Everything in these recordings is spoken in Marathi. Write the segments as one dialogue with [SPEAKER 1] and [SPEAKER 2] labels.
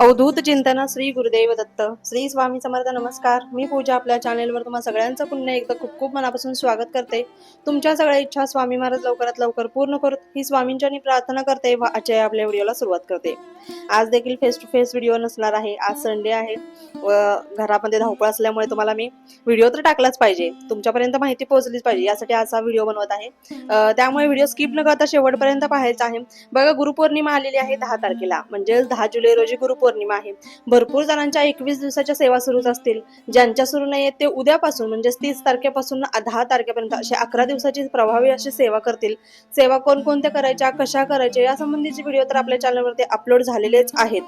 [SPEAKER 1] अवधूत चिंतन श्री गुरुदेव दत्त. श्री स्वामी समर्थ नमस्कार. मी पूजा आपल्या चॅनेलवर तुम्हा सगळ्यांचं पुन्हा एकदा खूप खूप मनापासून स्वागत करते. तुमच्या सगळ्या इच्छा स्वामी महाराज लवकरात लवकर पूर्ण करत. ही स्वामींच्या प्रार्थना करते व आजच्या आपल्या व्हिडिओला सुरुवात करते. आज देखील फेस टू फेस व्हिडिओ नसणार आहे. आज संडे आहे. व घरामध्ये धावपळ असल्यामुळे तुम्हाला मी व्हिडिओ तर टाकलाच पाहिजे. तुमच्यापर्यंत माहिती पोहोचलीच पाहिजे. यासाठी आजचा व्हिडिओ बनवत आहे. त्यामुळे व्हिडिओ स्किप न करता शेवटपर्यंत पाहायचा आहे. बघा गुरुपौर्णिमा आलेली आहे दहा तारखेला. म्हणजे दहा जुलै रोजी गुरुपौर्णिमा आहे. भरपूर जणांच्या एकवीस दिवसाच्या सेवा सुरूच असतील. ज्यांच्या सुरू नाही ते उद्यापासून म्हणजे तीस तारखेपासून दहा तारखेपर्यंत असे अकरा दिवसाची प्रभावी अशी सेवा करतील. सेवा कोणकोणत्या करायच्या कशा करायच्या या संबंधीचे व्हिडिओ तर आपल्या चॅनलवरती अपलोड झालेलेच आहेत.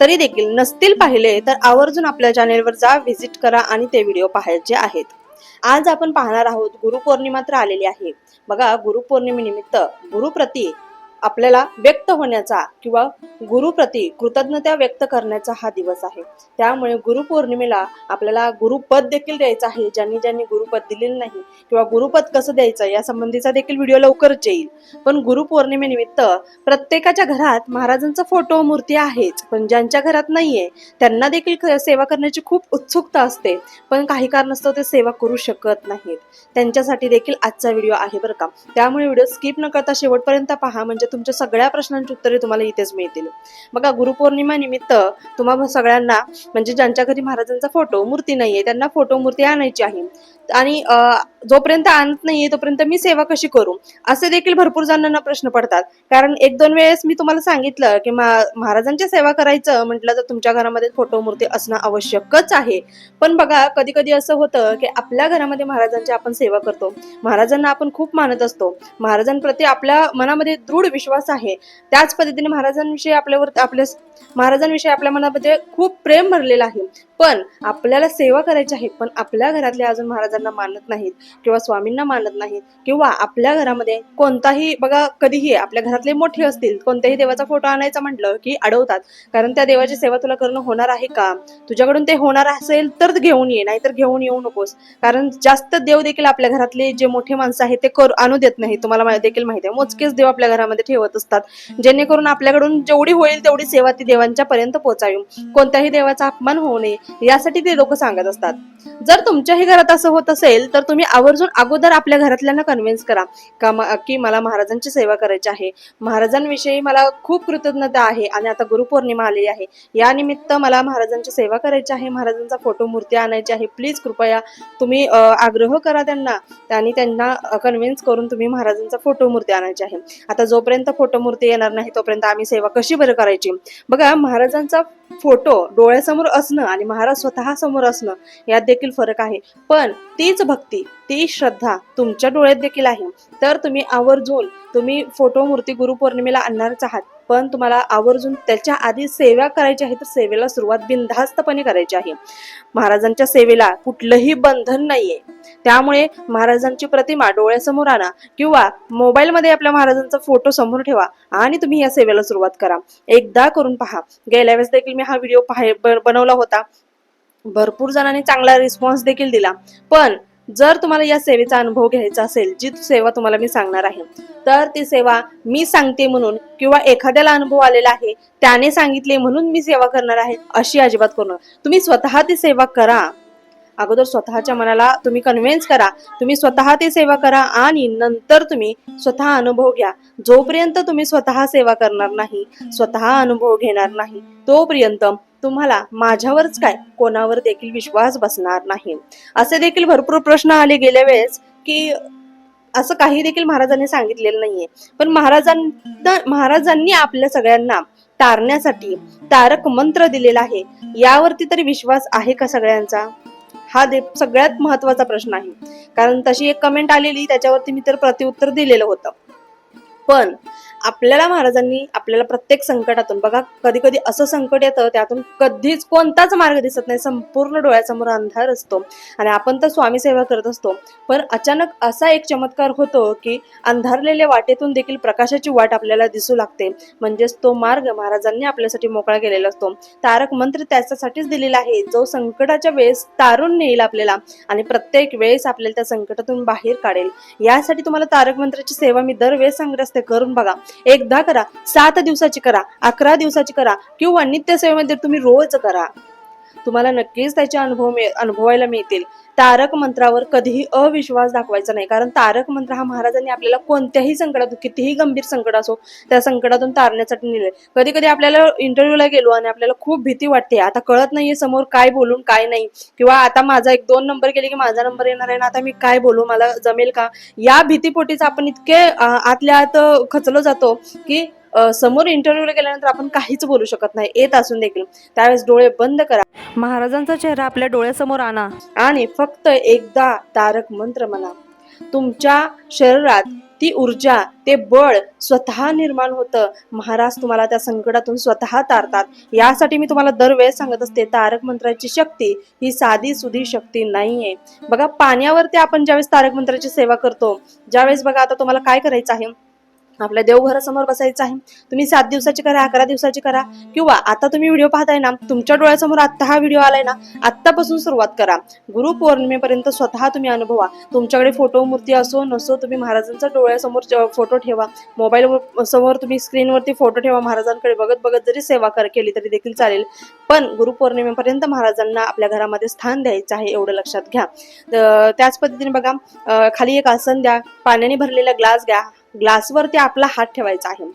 [SPEAKER 1] तरी देखील नसतील पाहिले तर आवर्जून आपल्या चॅनेलवर जा व्हिजिट करा आणि ते व्हिडिओ पाहायचे आहेत. आज आपण पाहणार आहोत गुरुपौर्णिमा तर आलेली आहे. बघा गुरुपौर्णिमेनिमित्त गुरुप्रती आपल्याला व्यक्त होण्याचा किंवा गुरुप्रती कृतज्ञता व्यक्त करण्याचा हा दिवस आहे. त्यामुळे गुरुपौर्णिमेला आपल्याला गुरुपद देखील द्यायचं आहे. ज्यांनी ज्यांनी गुरुपद दिलेलं नाही किंवा गुरुपद कसं द्यायचं या संबंधीचा देखील व्हिडिओ लवकरच येईल. पण गुरुपौर्णिमेनिमित्त प्रत्येकाच्या घरात महाराजांचा फोटो मूर्ती आहेच. पण ज्यांच्या घरात नाहीये त्यांना देखील सेवा करण्याची खूप उत्सुकता असते. पण काही कारणास्तव ते सेवा करू शकत नाहीत. त्यांच्यासाठी देखील आजचा व्हिडिओ आहे बरं का. त्यामुळे व्हिडिओ स्किप न करता शेवटपर्यंत पहा. म्हणजे तुमच्या सगळ्या प्रश्नांची उत्तरे तुम्हाला इथेच मिळतील. बघा गुरुपौर्णिमा निमित्त तुम्हा सगळ्यांना म्हणजे ज्यांच्या घरी महाराजांचा फोटो मूर्ती नाहीये त्यांना फोटो मूर्ती आणायची आहे. आणि जोपर्यंत आणत नाहीये तोपर्यंत मी सेवा कशी करू? असे देखील भरपूर जणांना प्रश्न पडतात. कारण एक दोन वेळेस मी तुम्हाला सांगितलं की महाराजांच्या महाराजांची सेवा करायचं म्हटलं तर तुमच्या घरामध्ये फोटो मूर्ती असणं आवश्यकच आहे. पण बघा कधी कधी असं होतं की आपल्या घरामध्ये महाराजांची आपण सेवा करतो. महाराजांना आपण खूप मानत असतो. महाराजांप्रती आपल्या मनामध्ये दृढ विश्वास आहे. त्याच पद्धतीने महाराजांविषयी आपल्यावर आपल्या महाराजांविषयी आपल्या मनामध्ये खूप प्रेम भरलेलं आहे. पण आपल्याला सेवा करायची आहे पण आपल्या घरातले अजून महाराजांना मानत नाहीत किंवा स्वामींना मानत नाहीत किंवा आपल्या घरामध्ये कोणताही बघा कधीही आपल्या घरातले मोठे असतील कोणत्याही देवाचा फोटो आणायचा म्हटलं की अडवतात. कारण त्या देवाची सेवा तुला करणं होणार आहे का? तुझ्याकडून ते होणार असेल तर घेऊन ये नाहीतर घेऊन येऊ नकोस. कारण जास्त देव देखील आपल्या घरातले जे मोठे माणसं आहेत ते करू आणू देत नाही तुम्हाला देखील माहिती आहे. मोजकेच देव आपल्या घरामध्ये ठेवत असतात. जेणेकरून आपल्याकडून जेवढी होईल तेवढी सेवा ती देवांच्या पर्यंत पोहोचावी कोणत्याही देवाचा अपमान होऊ नये यासाठी ते लोक सांगत असतात. जर तुमच्याही घरात असं होत असेल तर तुम्ही आवर्जून अगोदर आपल्या घरातल्यांना कन्व्हिन्स करा. का की मला महाराजांची सेवा करायची आहे. महाराजांविषयी मला खूप कृतज्ञता आहे आणि आता गुरुपौर्णिमा आलेली आहे. या निमित्त मला महाराजांची सेवा करायची आहे महाराजांचा फोटो मूर्ती आणायची आहे. प्लीज कृपया तुम्ही आग्रह करा त्यांना. आणि त्यांना कन्व्हिन्स करून तुम्ही महाराजांचा फोटो मूर्ती आणायची आहे. आता जोपर्यंत फोटो मूर्ती येणार नाही तोपर्यंत आम्ही सेवा कशी बरं करायची? बघा महाराजांचा फोटो डोळ्यासमोर असणं आणि महाराज स्वतः समोर असणं यात देखील फरक आहे. पण तीच भक्ती ती श्रद्धा तुमच्या डोळ्यात देखील आहे. तर तुम्ही आवर्जून तुम्ही फोटो मूर्ती गुरुपौर्णिमेला आणणारच आहात. पण तुम्हाला आवर्जून त्याच्या आधी सेवा करायची आहे तर सेवेला सुरुवात बिनधास्तपणे करायची आहे. महाराजांच्या सेवेला कुठलंही बंधन नाहीये. त्यामुळे महाराजांची प्रतिमा डोळ्यासमोर आणा किंवा मोबाईलमध्ये आपल्या महाराजांचा फोटो समोर ठेवा आणि तुम्ही या सेवेला सुरुवात करा. एकदा करून पहा. गेल्या वेळेस देखील मी हा व्हिडिओ पाहे बनवला होता. भरपूर जणांनी चांगला रिस्पॉन्स देखील दिला. पण जर तुम्हाला या सेवेचा अनुभव घ्यायचा असेल जी सेवा तुम्हाला मी सांगणार आहे तर ती सेवा मी सांगते म्हणून किंवा एखाद्याला अनुभव आलेला आहे त्याने सांगितले म्हणून मी सेवा करणार आहे अशी अजिबात करू तुम्ही स्वतः ती सेवा करा. अगोदर स्वतःच्या मनाला तुम्ही कन्व्हिन्स करा. तुम्ही स्वतः ती सेवा करा आणि नंतर तुम्ही स्वतः अनुभव घ्या. जोपर्यंत तुम्ही स्वतः सेवा करणार नाही स्वतः अनुभव घेणार नाही तोपर्यंत तुम्हाला माझ्यावरच काय? कोणावर देखील विश्वास बसणार नाही. असे देखील भरपूर प्रश्न आले गेल्या वेळेस की असं काही देखील महाराजांनी सांगितलेलं नाहीये. पण महाराजांना महाराजांनी आपल्या सगळ्यांना तारण्यासाठी तारक मंत्र दिलेला आहे. यावरती तरी विश्वास आहे का सगळ्यांचा? हा दे सगळ्यात महत्त्वाचा प्रश्न आहे. कारण तशी एक कमेंट आलेली त्याच्यावरती मी तर प्रत्युत्तर दिलेलं होतं. पण आपल्याला महाराजांनी आपल्याला प्रत्येक संकटातून बघा कधी कधी असं संकट येतं त्यातून कधीच कोणताच मार्ग दिसत नाही संपूर्ण डोळ्यासमोर अंधार असतो. आणि आपण तर स्वामी सेवा करत असतो पण अचानक असा एक चमत्कार होतो की अंधारलेल्या वाटेतून देखील प्रकाशाची वाट आपल्याला दिसू लागते. म्हणजेच तो मार्ग महाराजांनी आपल्यासाठी मोकळा केलेला असतो. तारक मंत्र त्याच्यासाठीच दिलेला आहे जो संकटाच्या वेळेस तारून नेईल आपल्याला आणि प्रत्येक वेळेस आपल्याला त्या संकटातून बाहेर काढेल. यासाठी तुम्हाला तारक मंत्राची सेवा मी दरवेळेस सांगत असते. ते करून बघा. एकदा करा सात दिवसाची करा अकरा दिवसाची करा किंवा नित्यसेवेमध्ये तुम्ही रोज करा. तुम्हाला नक्कीच त्याचे अनुभव मिळ अनुभवायला मिळतील. तारक मंत्रावर कधीही अविश्वास दाखवायचा नाही. कारण तारक मंत्र हा महाराजांनी आपल्याला कोणत्याही संकटातून कितीही गंभीर संकट असो त्या संकटातून तारण्यासाठी नेले कधी कधी आपल्याला इंटरव्ह्यूला गेलो आणि आपल्याला खूप भीती वाटते. आता कळत नाहीये समोर काय बोलून काय नाही. किंवा आता माझा एक दोन नंबर गेले की माझा नंबर येणार आहे ना आता मी काय बोलू मला जमेल का? या भीतीपोटीच आपण इतके आतल्या आत खचलो जातो की समोर इंटरव्ह्यूला गेल्यानंतर आपण काहीच बोलू शकत नाही. येत असून देखील. त्यावेळेस डोळे बंद करा. महाराजांचा चेहरा आपल्या डोळ्यासमोर आणा. आणि फक्त एकदा तारक मंत्र म्हणा. तुमच्या शरीरात ती ऊर्जा ते बळ स्वतः निर्माण होतं. महाराज तुम्हाला त्या संकटातून स्वतः तारतात. यासाठी मी तुम्हाला दरवेळेस सांगत असते तारक मंत्राची शक्ती ही साधी सुधी शक्ती नाहीये. बघा पाण्यावरती आपण ज्यावेळेस तारक मंत्राची सेवा करतो ज्यावेळेस बघा आता तुम्हाला काय करायचं आहे? आपल्या देवघरासमोर बसायचं आहे. तुम्ही सात दिवसाची करा अकरा दिवसाची करा. किंवा आता तुम्ही व्हिडिओ पाहताय ना तुमच्या डोळ्यासमोर आत्ता हा व्हिडिओ आलाय ना आत्तापासून सुरुवात करा. गुरुपौर्णिमेपर्यंत स्वतः तुम्ही अनुभवा. तुमच्याकडे फोटो मूर्ती असो नसो तुम्ही महाराजांचा डोळ्यासमोर फोटो ठेवा. मोबाईल समोर तुम्ही स्क्रीनवरती फोटो ठेवा. महाराजांकडे बघत बघत जरी सेवा कर केली तरी देखील चालेल. पण गुरुपौर्णिमेपर्यंत महाराजांना आपल्या घरामध्ये स्थान द्यायचं आहे एवढं लक्षात घ्या. त्याच पद्धतीने बघा खाली एक आसन द्या. पाण्याने भरलेला ग्लास घ्या. ग्लासवरती आपला हात ठेवायचा आहे.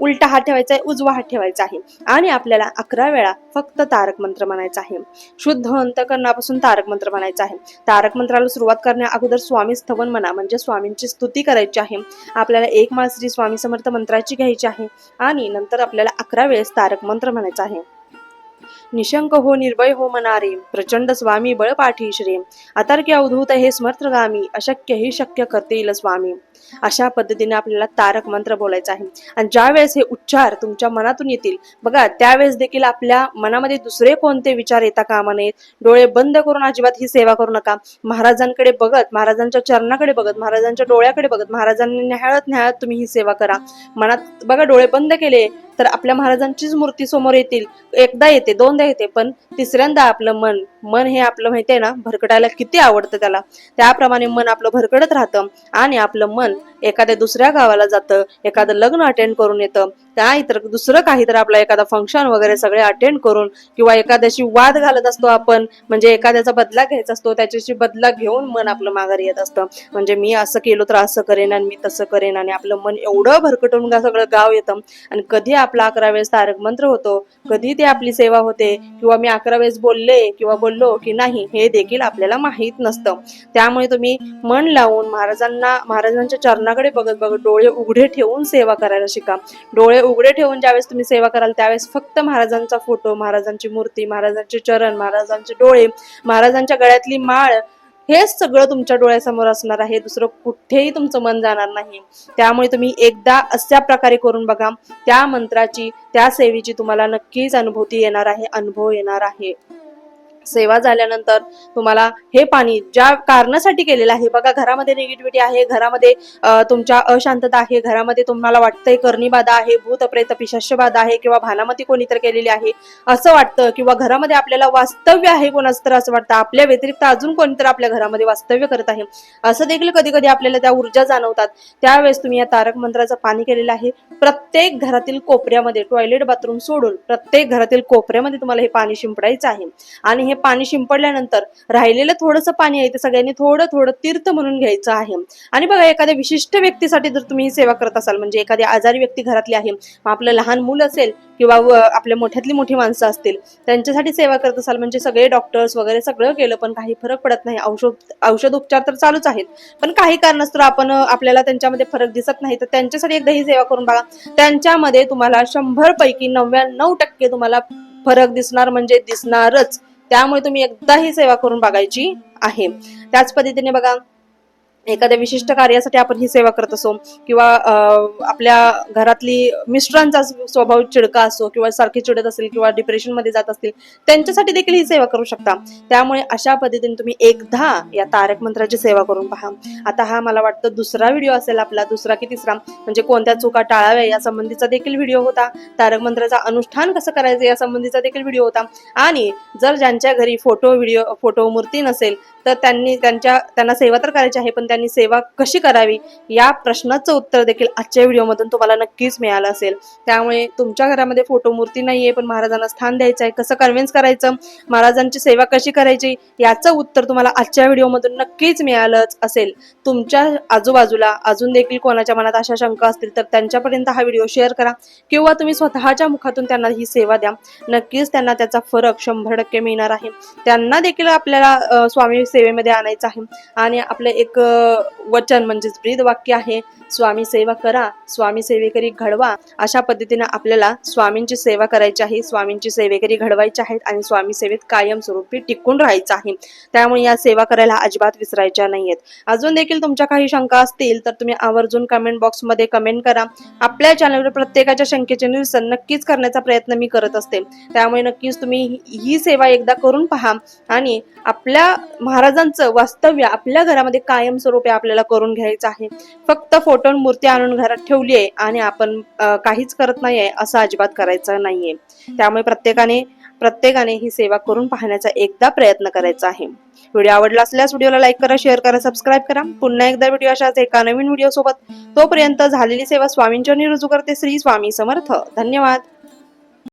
[SPEAKER 1] उलटा हात ठेवायचा आहे उजवा हात ठेवायचा आहे. आणि आपल्याला अकरा वेळा फक्त तारक मंत्र म्हणायचा आहे. शुद्ध अंतकरणापासून तारक मंत्र म्हणायचा आहे. तारक मंत्राला सुरुवात करण्या अगोदर स्वामी स्थवन म्हणा म्हणजे स्वामींची स्तुती करायची आहे. आपल्याला एक माळ श्री स्वामी समर्थ मंत्राची घ्यायची आहे. आणि नंतर आपल्याला अकरा वेळेस तारक मंत्र म्हणायचा आहे. निशंक हो निर्भय हो मनारे. प्रचंड स्वामी बळपाठी श्री अतर्क्य अवधूत हे स्मर्थगामी. अशक्य हे शक्य करतील स्वामी. अशा पद्धतीने आपल्याला तारक मंत्र बोलायचा आहे. आणि ज्यावेळेस हे उच्चार तुमच्या मनातून येतील बघा त्यावेळेस देखील आपल्या मनामध्ये दुसरे कोणते विचार येता कामा नयेत? डोळे बंद करून अजिबात ही सेवा करू नका. महाराजांकडे बघत महाराजांच्या चरणाकडे बघत महाराजांच्या डोळ्याकडे बघत महाराजांनी न्याहाळत न्याहाळत तुम्ही ही सेवा करा. मनात बघा डोळे बंद केले तर आपल्या महाराजांचीच मूर्ती समोर येतील. एकदा येते दोनदा येते पण तिसऱ्यांदा आपलं मन मन हे आपलं माहितीये ना भरकटायला किती आवडतं त्याला. त्याप्रमाणे मन आपलं भरकडत राहतं आणि आपलं मन एखाद्या दुसऱ्या गावाला जातं एखादं लग्न अटेंड करून येतं काय? तर दुसरं काही तर आपलं एखादा फंक्शन वगैरे सगळे अटेंड करून किंवा एखाद्याशी वाद घालत असतो आपण म्हणजे एखाद्याचा बदला घ्यायचा असतो त्याच्याशी बदला घेऊन मन आपलं माघारी येत असतं. म्हणजे मी असं केलो तर असं करेन आणि मी तसं करेन आणि आपलं मन एवढं भरकटून सगळं गाव येतं. आणि कधी आपला अकरा वेळेस तारक मंत्र होतो कधी ते आपली सेवा होते किंवा मी अकरा वेळेस बोलले किंवा बोललो की नाही हे देखील आपल्याला माहीत नसतं. त्यामुळे तुम्ही मन लावून महाराजांना महाराजांच्या चरणाकडे बघत बघत डोळे उघडे ठेवून सेवा करायला शिका. डोळे उघडे ठेवून ज्यावेळेस तुम्ही सेवा कराल त्यावेळेस फक्त महाराजांचा फोटो महाराजांची मूर्ती महाराजांचे चरण महाराजांचे डोळे महाराजांच्या गळ्यातली माळ हेच सगळं तुमच्या डोळ्यासमोर असणार आहे. दुसरं कुठेही तुमचं मन जाणार नाही. त्यामुळे तुम्ही एकदा अशा प्रकारे करून बघा त्या मंत्राची त्या सेवेची तुम्हाला नक्कीच अनुभूती येणार आहे अनुभव येणार आहे. सेवा झाल्यानंतर तुम्हाला हे पाणी ज्या कारणासाठी केलेलं आहे बघा घरामध्ये निगेटिव्हिटी आहे घरामध्ये तुमच्या अशांतता आहे घरामध्ये तुम्हाला वाटतंय कर्णीबाधा आहे भूत प्रेत पिशाच्य बाधा आहे किंवा भानामती कोणीतर केलेली आहे असं वाटतं किंवा घरामध्ये आपल्याला वास्तव्य आहे कोणाचं तर असं वाटतं आपल्या व्यतिरिक्त अजून कोणीतर आपल्या घरामध्ये वास्तव्य करत आहे. असं देखील कधी कधी आपल्याला त्या ऊर्जा जाणवतात. त्यावेळेस तुम्ही या तारक मंत्राचं पाणी केलेलं आहे. प्रत्येक घरातील कोपऱ्यामध्ये टॉयलेट बाथरूम सोडून प्रत्येक घरातील कोपऱ्यामध्ये तुम्हाला हे पाणी शिंपडायचं आहे. आणि हे पाणी शिंपडल्यानंतर राहिलेलं थोडंसं पाणी आहे ते सगळ्यांनी थोडं थोडं तीर्थ म्हणून घ्यायचं आहे. आणि बघा एखाद्या विशिष्ट व्यक्तीसाठी जर तुम्ही ही सेवा करत असाल म्हणजे एखादी आजारी व्यक्ती घरातली आहे मग आपलं लहान मूल असेल किंवा आपल्या मोठ्यातली मोठी माणसं असतील त्यांच्यासाठी सेवा करत असाल म्हणजे सगळे डॉक्टर्स वगैरे सगळं केलं पण काही फरक पडत नाही. औषध औषध उपचार तर चालूच आहेत. पण काही कारणास्तव आपण आपल्याला त्यांच्यामध्ये फरक दिसत नाही. तर त्यांच्यासाठी एकदा ही सेवा करून बघा. त्यांच्यामध्ये तुम्हाला शंभर पैकी नव्याण्णव टक्के तुम्हाला फरक दिसणार म्हणजे दिसणारच. त्यामुळे तुम्ही एकदा ही सेवा करून बघायची आहे. त्याच पद्धतीने बघा एखाद्या विशिष्ट कार्यासाठी आपण ही सेवा करत असो किंवा आपल्या घरातली मिस्टरांचा स्वभाव चिडका असो किंवा सारखी चिडत असेल किंवा डिप्रेशनमध्ये जात असतील त्यांच्यासाठी देखील ही सेवा करू शकता. त्यामुळे अशा पद्धतीने तुम्ही एकदा या तारक मंत्राची सेवा करून पहा. आता हा मला वाटतं दुसरा व्हिडिओ असेल आपला दुसरा की तिसरा. म्हणजे कोणत्या चुका टाळाव्या या संबंधीचा देखील व्हिडिओ होता. तारक मंत्राचा अनुष्ठान कसं करायचं या संबंधीचा देखील व्हिडिओ होता. आणि जर ज्यांच्या घरी फोटो व्हिडिओ फोटो मूर्ती नसेल तर त्यांनी त्यांच्या त्यांना सेवा तर करायची आहे पण त्यांनी सेवा कशी करावी या प्रश्नाचं उत्तर देखील आजच्या व्हिडिओमधून तुम्हाला नक्कीच मिळालं असेल. त्यामुळे तुमच्या घरामध्ये फोटो मूर्ती नाही आहे पण महाराजांना स्थान द्यायचं आहे. कसं कन्व्हिन्स करायचं? महाराजांची सेवा कशी करायची? याचं उत्तर तुम्हाला आजच्या व्हिडिओमधून नक्कीच मिळालंच असेल. तुमच्या आजूबाजूला अजून देखील कोणाच्या मनात अशा शंका असतील तर त्यांच्यापर्यंत हा व्हिडिओ शेअर करा किंवा तुम्ही स्वतःच्या मुखातून त्यांना ही सेवा द्या. नक्कीच त्यांना त्याचा फरक शंभर टक्के मिळणार आहे. त्यांना देखील आपल्याला स्वामी सेवेमध्ये आणायचं आहे. आणि आपलं एक वचन म्हणजेच ब्रीद वाक्य आहे. स्वामी सेवा करा स्वामी सेवेकरी घडवा. अशा पद्धतीनं आपल्याला स्वामींची सेवा करायची आहे स्वामींची सेवेकरी घडवायची आहेत आणि स्वामी सेवेत कायमस्वरूपी टिकून राहायचं आहे. त्यामुळे या सेवा करायला अजिबात विसरायच्या नाहीयेत. अजून देखील तुमच्या काही शंका असतील तर तुम्ही आवर्जून कमेंट बॉक्समध्ये कमेंट करा. आपल्या चॅनलवर प्रत्येकाच्या शंकेचे निरसन नक्कीच करण्याचा प्रयत्न मी करत असते. त्यामुळे नक्कीच तुम्ही ही- ही सेवा एकदा करून पहा आणि आपल्या महाराजांचं वास्तव्य आपल्या घरामध्ये कायमस्वरूपी आपल्याला करून घ्यायचं आहे. फक्त फोटो आणि मूर्ती आणून घरात ठेवली आहे आणि आपण काहीच करत नाहीये असं अजिबात करायचं नाहीये. त्यामुळे प्रत्येकाने प्रत्येकाने ही सेवा करून पाहण्याचा एकदा प्रयत्न करायचा आहे. व्हिडिओ आवडला असल्यास व्हिडिओला लाईक करा शेअर करा सबस्क्राईब करा. पुन्हा एकदा व्हिडिओ अशाच एका नवीन व्हिडिओ सोबत तोपर्यंत झालेली सेवा स्वामींच्या रुजू करते श्री स्वामी समर्थ. धन्यवाद.